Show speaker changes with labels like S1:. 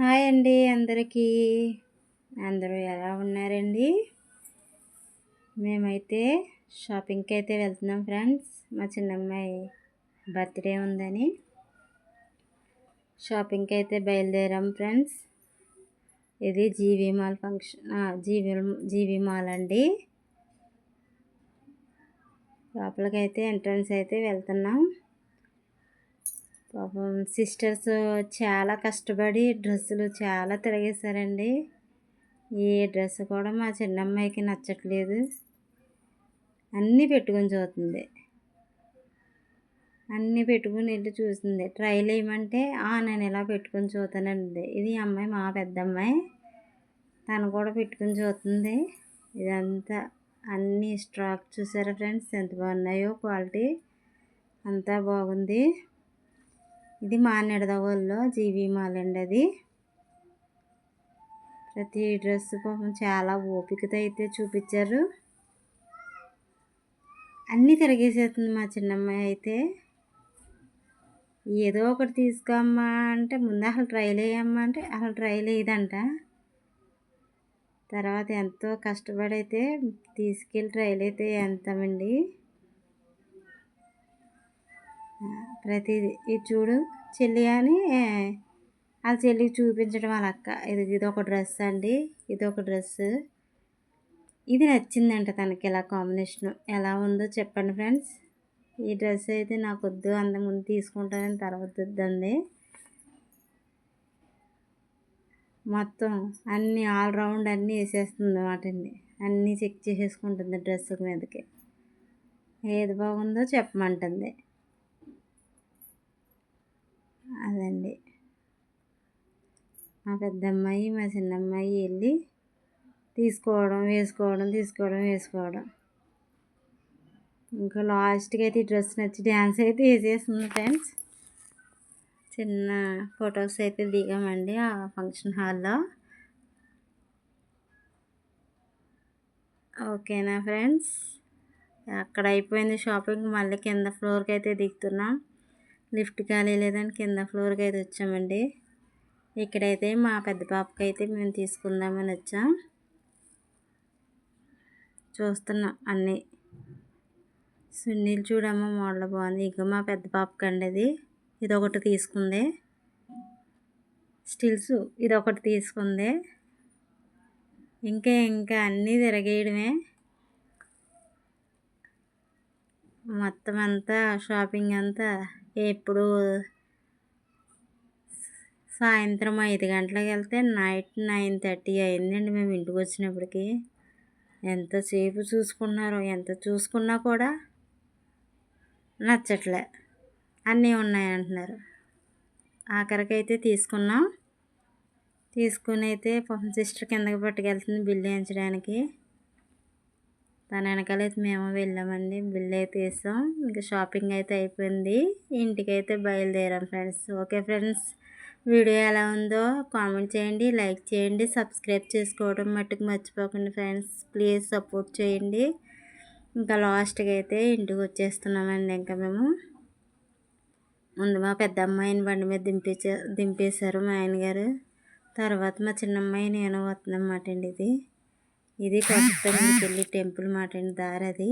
S1: Hi అండి అందరికీ. అందరూ ఎలా ఉన్నారండి? మేమైతే షాపింగ్కి అయితే వెళ్తున్నాం ఫ్రెండ్స్. మా చిన్నమ్మాయి బర్త్డే ఉందని. షాపింగ్కి అయితే బయలుదేరాం ఫ్రెండ్స్. ఇది GV mall function GV GV mall అండి. లోపలికైతే ఎంట్రన్స్ అయితే వెళ్తున్నాం. పాపం సిస్టర్స్ చాలా కష్టపడి డ్రెస్సులు చాలా తిరిగేశారండి. ఏ డ్రెస్ కూడా మా చిన్నమ్మాయికి నచ్చట్లేదు. అన్నీ పెట్టుకొని చూస్తుంది. అన్నీ పెట్టుకుని వెళ్ళి చూసింది ట్రైల్ వేయమంటే నేను ఇలా పెట్టుకొని చూతానండి ఇది అమ్మాయి మా పెద్ద అమ్మాయి తను కూడా పెట్టుకుని చూస్తుంది ఇదంతా అన్నీ స్టాక్ చూసారా ఫ్రెండ్స్? ఎంత బాగున్నాయో క్వాలిటీ. అంతా బాగుంది. ఇది మా నిడదవోల్లో జీవి మాల్ అండి అది. ప్రతి డ్రెస్ పాపం చాలా ఓపికతో అయితే చూపించారు. అన్నీ తిరిగేసేస్తుంది మా చిన్నమ్మాయి అయితే. ఏదో ఒకటి తీసుకోమ్మా అంటే ముందు అసలు ట్రైల్ వేయమ్మా అంటే అసలు ట్రైల్ వేయదంట తర్వాత ఎంతో కష్టపడి అయితే తీసుకెళ్ళి ట్రైల్ అయితే ఎంతమండి ప్రతిదీ ఇది చూడు చెల్లి అని వాళ్ళ చెల్లికి చూపించడం వాళ్ళ అక్క. ఇది ఇది ఒక డ్రెస్ అండి. ఇది ఒక డ్రెస్. ఇది నచ్చిందంట తనకి ఇలా కాంబినేషన్. ఎలా ఉందో చెప్పండి ఫ్రెండ్స్. ఈ డ్రెస్ అయితే నాకు వద్దు అంత ముందు తీసుకుంటానని తర్వాత వద్దండి. మొత్తం అన్ని ఆల్రౌండ్ అన్నీ వేసేస్తుంది అన్నమాట అండి. అన్నీ చెక్ చేసేసుకుంటుంది డ్రెస్ మీదకి. ఏది బాగుందో చెప్పమంటుంది అదండి మా పెద్దమ్మాయి మా చిన్నమ్మాయి వెళ్ళి తీసుకోవడం వేసుకోవడం తీసుకోవడం వేసుకోవడం. ఇంకా లాస్ట్కి అయితే ఈ డ్రెస్ నచ్చి డ్యాన్స్ అయితే వేసేస్తుంది ఫ్రెండ్స్. చిన్న ఫొటోస్ అయితే దిగామండి ఆ ఫంక్షన్ హాల్లో. ఓకేనా ఫ్రెండ్స్? అక్కడ అయిపోయింది షాపింగ్. మళ్ళీ కింద ఫ్లోర్కి అయితే దిగుతున్నాం. లిఫ్ట్ ఖాళీ లేదని కింద ఫ్లోర్కి అయితే వచ్చామండి. ఇక్కడైతే మా పెద్ద పాపకి అయితే మేము తీసుకుందామని వచ్చాం. చూస్తున్నాం అన్నీ. సున్నీలు చూడమ్మ మోడల్ బాగుంది. ఇక మా పెద్ద పాపకండి అది. ఇది ఒకటి తీసుకుంది. స్టిల్స్ ఇది ఒకటి తీసుకుంది. ఇంకా ఇంకా అన్నీ తిరగేయడమే. మొత్తం అంతా షాపింగ్ అంతా ఎప్పుడు సాయంత్రం ఐదు గంటలకు వెళ్తే నైట్ నైన్ థర్టీ అయిందండి మేము ఇంటికి వచ్చినప్పటికి. ఎంతసేపు చూసుకున్నారో ఎంత చూసుకున్నా కూడా నచ్చట్లే. అన్నీ ఉన్నాయి అంటున్నారు. ఆఖరికైతే తీసుకున్నాం. తీసుకుని అయితే పాపం సిస్టర్ కిందకి పట్టుకెళ్తుంది బిల్లు వేయించడానికి. తన వెనకాలైతే మేము వెళ్ళామండి. బిల్ అయితే వేసాం. ఇంకా షాపింగ్ అయితే అయిపోయింది. ఇంటికైతే బయలుదేరాం ఫ్రెండ్స్. Okay friends. వీడియో ఎలా ఉందో కామెంట్ చేయండి లైక్ చేయండి సబ్స్క్రైబ్ చేసుకోవడం మట్టుకు మర్చిపోకండి ఫ్రెండ్స్. ప్లీజ్ సపోర్ట్ చేయండి. ఇంకా లాస్ట్కి అయితే ఇంటికి వచ్చేస్తున్నామండి ఇంకా మేము. ముందు మా పెద్ద అమ్మాయిని బండి మీద దింపేసా దింపేశారు మా ఆయనగారు. తర్వాత మా చిన్న అమ్మాయి నేను వస్తుందన్నమాట అండి ఇది. ఇది కొత్త పెళ్ళి టెంపుల్ మాట అండి దారి అది.